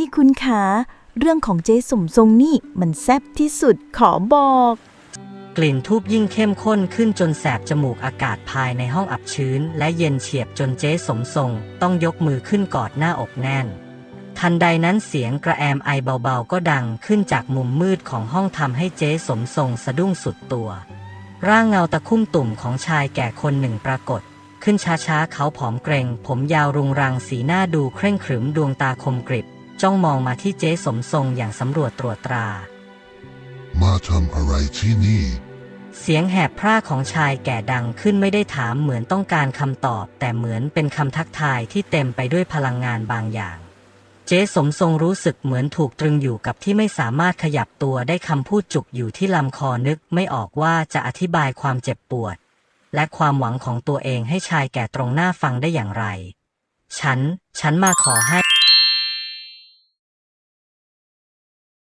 ยคุณคะเรื่องของเจ๊สมทรงนี่มันแซ่บที่สุดขอบอก กลิ่นทูบยิ่งเข้มข้นขึ้นจนแสบจมูกอากาศภายในห้องอับชื้น และเย็นเฉียบจนเจ๊สมทรง ต้องยกมือขึ้นกอดหน้าอกแน่น ทันใดนั้นเสียงกระแอมไอเบาๆ ก็ดังขึ้นจากมุมมืดของห้องทำให้เจ๊สมทรงสะดุ้งสุดตัว ร่างเงาตะคุ่มตุ่มของชายแก่คนหนึ่งปรากฏขึ้นช้าๆ เขาผอมเกรง ผมยาวรุงรังสีหน้าดูเคร่งขรึมดวงตาคมกริบ จ้องมองมาที่เจ๊สมทรงอย่างสำรวจตรวจตรา มาทำอะไรที่นี่ เสียงแหบพร่าของชายแก่ดังขึ้นไม่ได้ถามเหมือนต้องการคำตอบ แต่เหมือนเป็นคำทักทายที่เต็มไปด้วยพลังงานบางอย่าง เจ๊สมทรงรู้สึกเหมือนถูกตรึงอยู่กับที่ไม่สามารถขยับตัวได้คำพูดจุกอยู่ที่ลำคอนึกไม่ออกว่าจะอธิบายความเจ็บปวด และความหวังของตัวเองให้ชายแก่ตรงหน้าฟังได้อย่างไร ฉัน ฉันมาขอให้